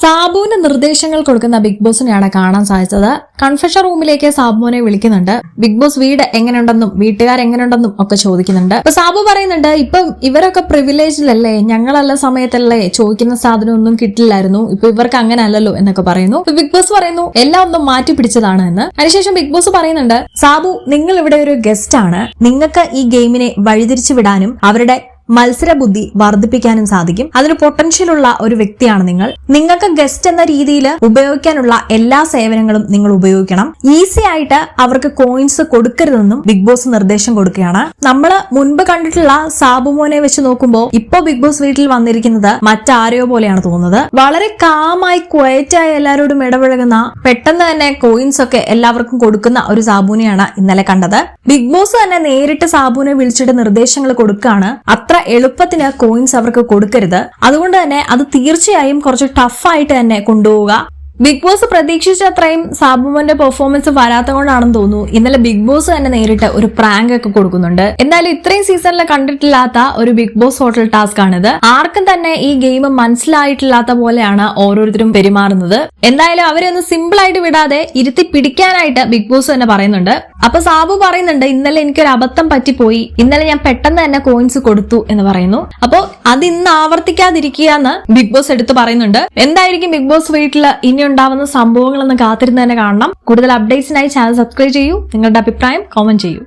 സാബുവിന് നിർദ്ദേശങ്ങൾ കൊടുക്കുന്ന ബിഗ് ബോസിനെയാണ് കാണാൻ സാധിച്ചത്. കൺഫെഷൻ റൂമിലേക്ക് സാബുവിനെ വിളിക്കുന്നുണ്ട്. ബിഗ് ബോസ് വീട് എങ്ങനെയുണ്ടെന്നും വീട്ടുകാർ എങ്ങനെയുണ്ടെന്നും ഒക്കെ ചോദിക്കുന്നുണ്ട്. അപ്പൊ സാബു പറയുന്നുണ്ട് ഇപ്പം ഇവരൊക്കെ പ്രിവിലേജിലല്ലേ ഞങ്ങളല്ല സമയത്തല്ലേ ചോദിക്കുന്ന സാധനം ഒന്നും കിട്ടില്ലായിരുന്നു. ഇപ്പൊ ഇവർക്ക് അങ്ങനെ അല്ലല്ലോ എന്നൊക്കെ പറയുന്നു. ബിഗ് ബോസ് പറയുന്നു എല്ലാം ഒന്നും മാറ്റി പിടിച്ചതാണ് എന്ന്. അതിനുശേഷം ബിഗ് ബോസ് പറയുന്നുണ്ട് സാബു നിങ്ങൾ ഇവിടെ ഒരു ഗസ്റ്റ് ആണ്. നിങ്ങൾക്ക് ഈ ഗെയിമിനെ വഴിതിരിച്ചു വിടാനും അവരുടെ മത്സരബുദ്ധി വർദ്ധിപ്പിക്കാനും സാധിക്കും. അതിന് പൊട്ടൻഷ്യൽ ഉള്ള ഒരു വ്യക്തിയാണ് നിങ്ങൾ. നിങ്ങൾക്ക് ഗസ്റ്റ് എന്ന രീതിയിൽ ഉപയോഗിക്കാനുള്ള എല്ലാ സേവനങ്ങളും നിങ്ങൾ ഉപയോഗിക്കണം. ഈസി ആയിട്ട് അവർക്ക് കോയിൻസ് കൊടുക്കരുതെന്നും ബിഗ് ബോസ് നിർദ്ദേശം കൊടുക്കുകയാണ്. നമ്മൾ മുൻപ് കണ്ടിട്ടുള്ള സാബുമോനെ വെച്ച് നോക്കുമ്പോൾ ഇപ്പോ ബിഗ് ബോസ് വീട്ടിൽ വന്നിരിക്കുന്നത് മറ്റാരെയോ പോലെയാണ് തോന്നുന്നത്. വളരെ കാമായി ക്വയറ്റായി എല്ലാവരോടും ഇടപഴകുന്ന പെട്ടെന്ന് തന്നെ കോയിൻസ് ഒക്കെ എല്ലാവർക്കും കൊടുക്കുന്ന ഒരു സാബുനെയാണ് ഇന്നലെ കണ്ടത്. ബിഗ് ബോസ് തന്നെ നേരിട്ട് സാബുനെ വിളിച്ചിട്ട് നിർദ്ദേശങ്ങൾ കൊടുക്കുകയാണ്. അത്ര എളുപ്പത്തിന് കോയിൻസ് അവർക്ക് കൊടുക്കരുത്. അതുകൊണ്ട് തന്നെ അത് തീർച്ചയായും കുറച്ച് ടഫായിട്ട് തന്നെ കൊണ്ടുപോവുക. ബിഗ് ബോസ് പ്രതീക്ഷിച്ച അത്രയും സാബുമോന്റെ പെർഫോമൻസ് വരാത്ത കൊണ്ടാണെന്ന് തോന്നുന്നു. ഇന്നലെ ബിഗ് ബോസ് തന്നെ നേരിട്ട് ഒരു പ്രാങ്ക് ഒക്കെ കൊടുക്കുന്നുണ്ട്. എന്തായാലും ഇത്രയും സീസണിൽ കണ്ടിട്ടില്ലാത്ത ഒരു ബിഗ് ബോസ് ഹോട്ടൽ ടാസ്ക് ആണിത്. ആർക്കും തന്നെ ഈ ഗെയിം മനസ്സിലായിട്ടില്ലാത്ത പോലെയാണ് ഓരോരുത്തരും പെരുമാറുന്നത്. എന്തായാലും അവരെ ഒന്ന് സിമ്പിൾ ആയിട്ട് വിടാതെ ഇരുത്തി പിടിക്കാനായിട്ട് ബിഗ് ബോസ് തന്നെ പറയുന്നുണ്ട്. അപ്പൊ സാബു പറയുന്നുണ്ട് ഇന്നലെ എനിക്കൊരു അബദ്ധം പറ്റിപ്പോയി. ഇന്നലെ ഞാൻ പെട്ടെന്ന് തന്നെ കോയിൻസ് കൊടുത്തു എന്ന് പറയുന്നു. അപ്പോ അത് ഇന്ന് ആവർത്തിക്കാതിരിക്കുക എന്ന് ബിഗ് ബോസ് എടുത്ത് പറയുന്നുണ്ട്. എന്തായിരിക്കും ബിഗ് ബോസ് വീട്ടിൽ ഉണ്ടാവുന്ന സംഭവങ്ങളൊന്ന് കാത്തിരുന്ന് തന്നെ കാണണം. കൂടുതൽ അപ്ഡേറ്റ്സിനായി ചാനൽ സബ്സ്ക്രൈബ് ചെയ്യൂ. നിങ്ങളുടെ അഭിപ്രായം കോമന്റ് ചെയ്യൂ.